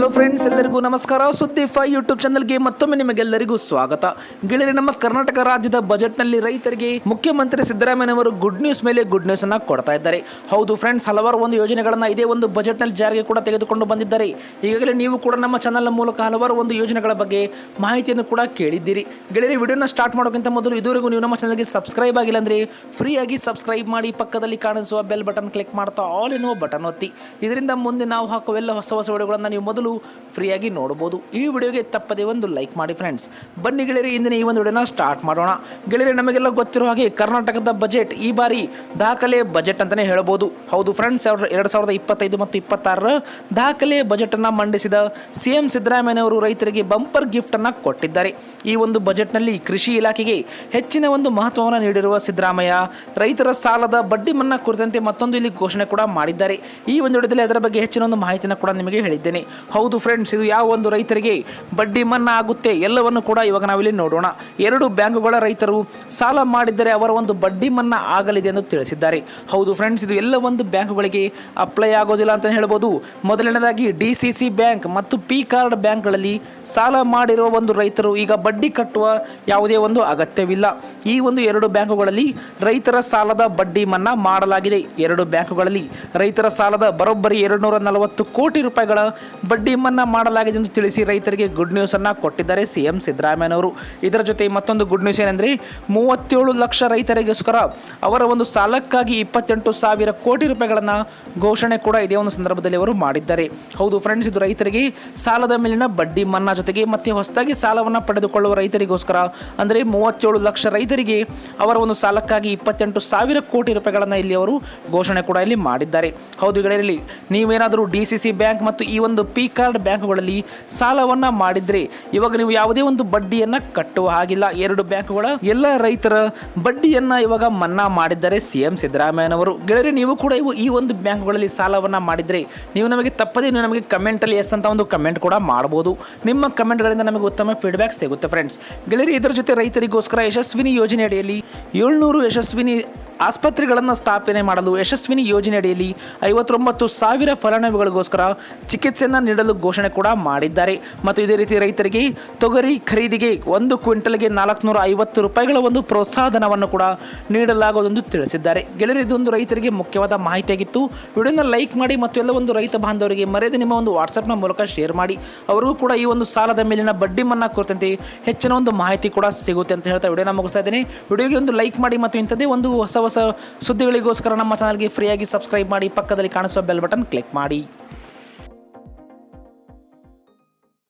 Hello friends ಎಲ್ಲರಿಗೂ ನಮಸ್ಕಾರ. ಸುದ್ದಿ ಫೈ ಯೂಟ್ಯೂಬ್ ಚಾನಲ್ಗೆ ಮತ್ತೊಮ್ಮೆ ನಿಮಗೆಲ್ಲರಿಗೂ ಸ್ವಾಗತ. ಗೆಳೆಯರೆ, ನಮ್ಮ ಕರ್ನಾಟಕ ರಾಜ್ಯದ ಬಜೆಟ್ನಲ್ಲಿ ರೈತರಿಗೆ ಮುಖ್ಯಮಂತ್ರಿ ಸಿದ್ದರಾಮಯ್ಯನವರು ಗುಡ್ ನ್ಯೂಸ್ ಮೇಲೆ ಗುಡ್ ನ್ಯೂಸ್ ಅನ್ನ ಕೊಡ್ತಾ ಇದ್ದಾರೆ. ಹೌದು ಫ್ರೆಂಡ್ಸ್ ಹಲವಾರು ಒಂದು ಯೋಜನೆಗಳನ್ನು ಇದೇ ಒಂದು ಬಜೆಟ್ನಲ್ಲಿ ಜಾರಿಗೆ ಕೂಡ ತೆಗೆದುಕೊಂಡು ಬಂದಿದ್ದಾರೆ. ಈಗಾಗಲೇ ನೀವು ಕೂಡ ನಮ್ಮ ಚಾನಲ್ನ ಮೂಲಕ ಹಲವಾರು ಒಂದು ಯೋಜನೆಗಳ ಬಗ್ಗೆ ಮಾಹಿತಿಯನ್ನು ಕೂಡ ಕೇಳಿದ್ದೀರಿ. ಗೆಳೆಯರೆ, ವಿಡಿಯೋನ ಸ್ಟಾರ್ಟ್ ಮಾಡೋಕ್ಕಿಂತ ಮೊದಲು ಇದುವರೆಗೂ ನೀವು ನಮ್ಮ ಚಾನಲ್ಗೆ ಸಬ್ಸ್ಕ್ರೈಬ್ ಆಗಿಲ್ಲ ಅಂದ್ರೆ ಫ್ರೀಯಾಗಿ ಸಬ್ಸ್ಕ್ರೈಬ್ ಮಾಡಿ ಪಕ್ಕದಲ್ಲಿ ಕಾಣಿಸುವ ಬೆಲ್ ಬಟನ್ ಕ್ಲಿಕ್ ಮಾಡ್ತಾ ಆಲ್ ಇನ್ ಬಟನ್ ಒತ್ತಿ. ಇದರಿಂದ ಮುಂದೆ ನಾವು ಹಾಕುವ ಎಲ್ಲ ಹೊಸ ಹೊಸ ವಿಡಿಯೋಗಳನ್ನು ನೀವು ಮೊದಲು ಫ್ರೀಯಾಗಿ ನೋಡಬಹುದು ಈ ವಿಡಿಯೋಗೆ ತಪ್ಪದೆ ಒಂದು ಲೈಕ್ ಮಾಡಿ ಫ್ರೆಂಡ್ಸ್ ಬನ್ನಿ ಗೆಳೆಯರಿ, ಇಂದಿನ ಈ ಒಂದು ವಿಡಿಯೋನ ಸ್ಟಾರ್ಟ್ ಮಾಡೋಣ. ಗೆಳೆಯರಿ, ನಮಗೆಲ್ಲ ಗೊತ್ತಿರೋ ಹಾಗೆ ಕರ್ನಾಟಕದ ಬಜೆಟ್ ಈ ಬಾರಿ ದಾಖಲೆ ಬಜೆಟ್ ಅಂತಲೇ ಹೇಳ್ಬೋದು. ಹೌದು ಫ್ರೆಂಡ್ಸ್ ಎರಡು ಸಾವಿರದ ಇಪ್ಪತ್ತೈದು ಮತ್ತು ಇಪ್ಪತ್ತಾರರ ದಾಖಲೆ ಬಜೆಟನ್ನು ಮಂಡಿಸಿದ ಸಿ ಎಂ ಸಿದ್ದರಾಮಯ್ಯನವರು ರೈತರಿಗೆ ಬಂಪರ್ ಗಿಫ್ಟನ್ನು ಕೊಟ್ಟಿದ್ದಾರೆ. ಈ ಒಂದು ಬಜೆಟ್ನಲ್ಲಿ ಕೃಷಿ ಇಲಾಖೆಗೆ ಹೆಚ್ಚಿನ ಒಂದು ಮಹತ್ವವನ್ನು ನೀಡಿರುವ ಸಿದ್ದರಾಮಯ್ಯ, ರೈತರ ಸಾಲದ ಬಡ್ಡಿ ಮನ್ನಾ ಕುರಿತಂತೆ ಮತ್ತೊಂದು ಇಲ್ಲಿ ಘೋಷಣೆ ಕೂಡ ಮಾಡಿದ್ದಾರೆ. ಈ ಒಂದು ವಿಡಿಯೋದಲ್ಲಿ ಅದರ ಬಗ್ಗೆ ಹೆಚ್ಚಿನ ಒಂದು ಮಾಹಿತಿಯನ್ನು ಕೂಡ ನಿಮಗೆ ಹೇಳಿದ್ದೇನೆ. ಹೌದು ಫ್ರೆಂಡ್ಸ್ ಇದು ಯಾವ ಒಂದು ರೈತರಿಗೆ ಬಡ್ಡಿ ಮನ್ನಾ ಆಗುತ್ತೆ ಎಲ್ಲವನ್ನು ಕೂಡ ಇವಾಗ ನಾವಿಲ್ಲಿ ನೋಡೋಣ. ಎರಡು ಬ್ಯಾಂಕುಗಳ ರೈತರು ಸಾಲ ಮಾಡಿದರೆ ಅವರ ಒಂದು ಬಡ್ಡಿ ಮನ್ನಾ ಆಗಲಿದೆ ಎಂದು ತಿಳಿಸಿದ್ದಾರೆ. ಹೌದು ಫ್ರೆಂಡ್ಸ್ ಇದು ಎಲ್ಲ ಒಂದು ಬ್ಯಾಂಕುಗಳಿಗೆ ಅಪ್ಲೈ ಆಗೋದಿಲ್ಲ ಅಂತ ಹೇಳ್ಬೋದು. ಮೊದಲನೇದಾಗಿ ಡಿ ಸಿ ಸಿ ಬ್ಯಾಂಕ್ ಮತ್ತು ಪಿ ಕಾರ್ಡ್ ಬ್ಯಾಂಕ್ಗಳಲ್ಲಿ ಸಾಲ ಮಾಡಿರುವ ಒಂದು ರೈತರು ಈಗ ಬಡ್ಡಿ ಕಟ್ಟುವ ಯಾವುದೇ ಒಂದು ಅಗತ್ಯವಿಲ್ಲ. ಈ ಒಂದು ಎರಡು ಬ್ಯಾಂಕುಗಳಲ್ಲಿ ರೈತರ ಸಾಲದ ಬಡ್ಡಿ ಮನ್ನಾ ಮಾಡಲಾಗಿದೆ. ಎರಡು ಬ್ಯಾಂಕುಗಳಲ್ಲಿ ರೈತರ ಸಾಲದ ಬರೋಬ್ಬರಿ ಎರಡು ನಲವತ್ತು ಕೋಟಿ ರೂಪಾಯಿಗಳ ಬಡ್ಡಿ ಮನ್ನಾ ಮಾಡಲಾಗಿದೆ ಎಂದು ತಿಳಿಸಿ ರೈತರಿಗೆ ಗುಡ್ ನ್ಯೂಸ್ ಅನ್ನ ಕೊಟ್ಟಿದ್ದಾರೆ ಸಿಎಂ ಸಿದ್ದರಾಮಯ್ಯನವರು ಇದರ ಜೊತೆ ಮತ್ತೊಂದು ಗುಡ್ ನ್ಯೂಸ್ ಏನಂದ್ರೆ, ಮೂವತ್ತೇಳು ಲಕ್ಷ ರೈತರಿಗೋಸ್ಕರ ಅವರ ಒಂದು ಸಾಲಕ್ಕಾಗಿ ಇಪ್ಪತ್ತೆಂಟು ಸಾವಿರ ಕೋಟಿ ರೂಪಾಯಿಗಳನ್ನ ಘೋಷಣೆ ಕೂಡ ಇದೇ ಒಂದು ಸಂದರ್ಭದಲ್ಲಿ ಅವರು ಮಾಡಿದ್ದಾರೆ. ಹೌದು ಫ್ರೆಂಡ್ಸ್ ಇದು ರೈತರಿಗೆ ಸಾಲದ ಮೇಲಿನ ಬಡ್ಡಿ ಮನ್ನಾ ಜೊತೆಗೆ ಮತ್ತೆ ಹೊಸದಾಗಿ ಸಾಲವನ್ನು ಪಡೆದುಕೊಳ್ಳುವ ರೈತರಿಗೋಸ್ಕರ. ಅಂದರೆ ಮೂವತ್ತೇಳು ಲಕ್ಷ ರೈತರಿಗೆ ಅವರ ಒಂದು ಸಾಲಕ್ಕಾಗಿ ಇಪ್ಪತ್ತೆಂಟು ಸಾವಿರ ಕೋಟಿ ರೂಪಾಯಿಗಳನ್ನು ಇಲ್ಲಿ ಅವರು ಘೋಷಣೆ ಕೂಡ ಇಲ್ಲಿ ಮಾಡಿದ್ದಾರೆ. ಹೌದು ಗೆಳೆಯರಲ್ಲಿ, ನೀವೇನಾದರೂ ಡಿ ಸಿ ಸಿ ಬ್ಯಾಂಕ್ ಮತ್ತು ಈ ಒಂದು ಪಿ ಕಾರ್ಡ್ ಬ್ಯಾಂಕ್ಗಳಲ್ಲಿ ಸಾಲವನ್ನ ಮಾಡಿದ್ರೆ ಇವಾಗ ನೀವು ಯಾವುದೇ ಒಂದು ಬಡ್ಡಿಯನ್ನ ಕಟ್ಟುವ ಹಾಗಿಲ್ಲ. ಎರಡು ಬ್ಯಾಂಕುಗಳ ಎಲ್ಲ ರೈತರ ಬಡ್ಡಿಯನ್ನ ಇವಾಗ ಮನ್ನಾ ಮಾಡಿದ್ದಾರೆ ಸಿ ಎಂ ಸಿದ್ದರಾಮಯ್ಯನವರು. ಗೆಳೆಯರಿ, ನೀವು ಕೂಡ ಇವು ಈ ಒಂದು ಬ್ಯಾಂಕ್ಗಳಲ್ಲಿ ಸಾಲವನ್ನ ಮಾಡಿದ್ರೆ ನೀವು ನಮಗೆ ತಪ್ಪದೇ ನೀವು ನಮಗೆ ಕಮೆಂಟಲ್ಲಿ ಎಸ್ ಅಂತ ಒಂದು ಕಮೆಂಟ್ ಕೂಡ ಮಾಡ್ಬೋದು. ನಿಮ್ಮ ಕಮೆಂಟ್ಗಳಿಂದ ನಮಗೆ ಉತ್ತಮ ಫೀಡ್ಬ್ಯಾಕ್ ಸಿಗುತ್ತೆ ಫ್ರೆಂಡ್ಸ್. ಗೆಳೆಯರಿ, ಇದರ ಜೊತೆ ರೈತರಿಗೋಸ್ಕರ ಯಶಸ್ವಿನಿ ಯೋಜನೆ ಅಡಿಯಲ್ಲಿ ಏಳ್ನೂರು ಯಶಸ್ವಿನಿ ಆಸ್ಪತ್ರೆಗಳನ್ನು ಸ್ಥಾಪನೆ ಮಾಡಲು ಯಶಸ್ವಿನಿ ಯೋಜನೆಯಡಿಯಲ್ಲಿ ಐವತ್ತೊಂಬತ್ತು ಸಾವಿರ ಫಲಾನುಭವಿಗಳಿಗೋಸ್ಕರ ಚಿಕಿತ್ಸೆಯನ್ನು ನೀಡಲು ಘೋಷಣೆ ಕೂಡ ಮಾಡಿದ್ದಾರೆ. ಮತ್ತು ಇದೇ ರೀತಿ ರೈತರಿಗೆ ತೊಗರಿ ಖರೀದಿಗೆ ಒಂದು ಕ್ವಿಂಟಲ್ಗೆ ನಾಲ್ಕುನೂರ ಐವತ್ತು ರೂಪಾಯಿಗಳ ಒಂದು ಪ್ರೋತ್ಸಾಹಧನವನ್ನು ಕೂಡ ನೀಡಲಾಗುವುದೆಂದು ತಿಳಿಸಿದ್ದಾರೆ. ಗೆಳೆಯರು, ಇದೊಂದು ರೈತರಿಗೆ ಮುಖ್ಯವಾದ ಮಾಹಿತಿಯಾಗಿತ್ತು. ವಿಡಿಯೋನ ಲೈಕ್ ಮಾಡಿ ಮತ್ತು ಎಲ್ಲ ಒಂದು ರೈತ ಬಾಂಧವರಿಗೆ ಮರೆಯದೆ ನಿಮ್ಮ ಒಂದು ವಾಟ್ಸಪ್ನ ಮೂಲಕ ಶೇರ್ ಮಾಡಿ. ಅವರಿಗೂ ಕೂಡ ಈ ಒಂದು ಸಾಲದ ಮೇಲಿನ ಬಡ್ಡಿ ಮನ್ನಾ ಕುರಿತಂತೆ ಹೆಚ್ಚಿನ ಒಂದು ಮಾಹಿತಿ ಕೂಡ ಸಿಗುತ್ತೆ ಅಂತ ಹೇಳ್ತಾ ವಿಡಿಯೋನ ಮುಗಿಸ್ತಾ ಇದ್ದೀನಿ. ವಿಡಿಯೋಗೆ ಒಂದು ಲೈಕ್ ಮಾಡಿ ಮತ್ತು ಇಂಥದ್ದೇ ಒಂದು ಹೊಸ ಹೊಸ ಸುದ್ದಿಗಳಿಗೋಸ್ಕರ ನಮ್ಮ ಚಾನಲ್ಗೆ ಫ್ರೀಯಾಗಿ ಸಬ್ಸ್ಕ್ರೈಬ್ ಮಾಡಿ ಪಕ್ಕದಲ್ಲಿ ಕಾಣಿಸುವ ಬೆಲ್ ಬಟನ್ ಕ್ಲಿಕ್ ಮಾಡಿ.